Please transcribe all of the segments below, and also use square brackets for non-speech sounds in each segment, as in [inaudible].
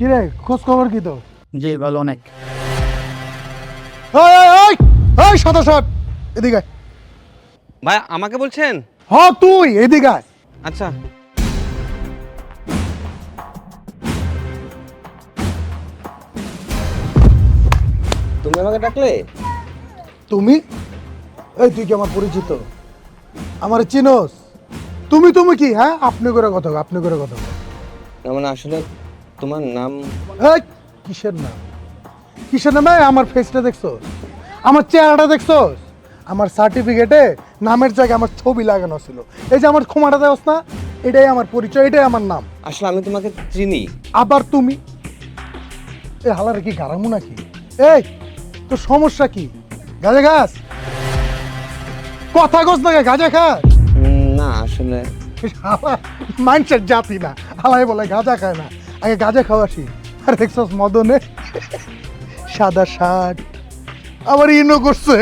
কি রে খোঁজ খবর কি তো জি ভালো অনেক। ওই ওই ওই ওই সাদা শার্ট এদিকে আয়। ভাই আমাকে বলছেন? হ তুই এদিকে আয়। আচ্ছা। তুমি আমাকে ডাকলে? তুমি? এই তুই কি আমার পরিচিত? আমার চিনোস? তুমি তুমি কি হ্যাঁ? আপনি করে কথা কও, আপনি করে কথা কও। না মানে আসলে তোমার নাম? এই কিসের নাম? কিসের নামে? আমার ফেসটা দেখছ? আমার চেহারাটা দেখছ? আমার সার্টিফিকেটে নামের জায়গায় আমার ছবি লাগানো ছিল। এই যে আমার ক্ষমাটা দেওয়াস না এটাই আমার পরিচয় এটাই আমার নাম। আসলে আমি তোমাকে চিনি। আবার তুমি? এ হালার কি গারামু নাকি? এই তোর সমস্যা কি? গাজা খাস? কথা কস না গাজা খাস? না আসলে মানুষের জাতি না। হালাই বলে গাঁজা খায় না। আগে গাঁজা খাওয়াসি আর দেখছস মদনে সাদা শার্ট। আবার ইনো করছে।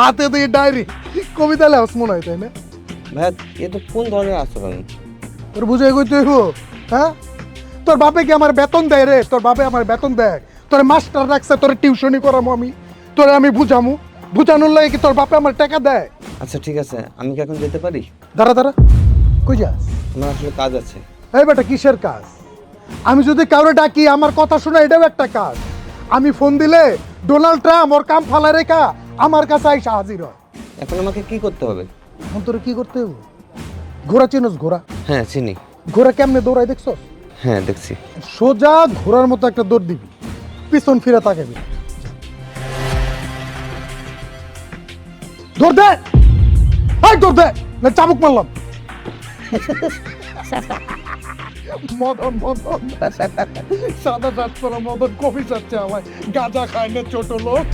হাতে দিয়ে ডায়েরি। কবিতা লেখস মনে হয় তাই না? ভাইয়া এ তো কোন ধরনের আচরণ? তোর বুঝে কইতে হইব হ্যাঁ? তোর বাপে কি আমার বেতন দেয় রে? তোর বাপে আমার বেতন দেয়। তোর মাস্টার রাখছে তোর টিউশনি করামু আমি। তোরে আমি বুঝামু। বুঝানোর লাগে কি তোর বাপে আমার টাকা দেয়? আচ্ছা ঠিক আছে। আমি কি এখন যেতে পারি? দাঁড়া দাঁড়া। কই যাস? আমার আসলে কাজ আছে। এই বেটা কিসের কাজ? আমি যদি কাউরে ডাকি আমার কথা শোনা এটাও একটা কাজ। আমি ফোন দিলে ডোনাল্ড ট্রাম্প ওর কাম ফালা রেখা আমার কাছে আইসা হাজির হয়। এখন আমাকে কি করতে হবে? এখন তোর কি করতে হবে? ঘোড়া চিনস ঘোড়া? হ্যাঁ চিনি। ঘোড়া কেমনে দৌড়ায় দেখছস? হ্যাঁ দেখছি। সোজা ঘোড়ার মতো একটা দৌড় দিবি। পিছন ফিরে তাকাবি। দৌড় দে! এই দৌড় দে! না চাবুক মারলাম। [laughs] মদন মদন। সাদা চাষ করা মদন কফি চাচ্ছে আমায়। গাঁজা খায় না ছোট লোক।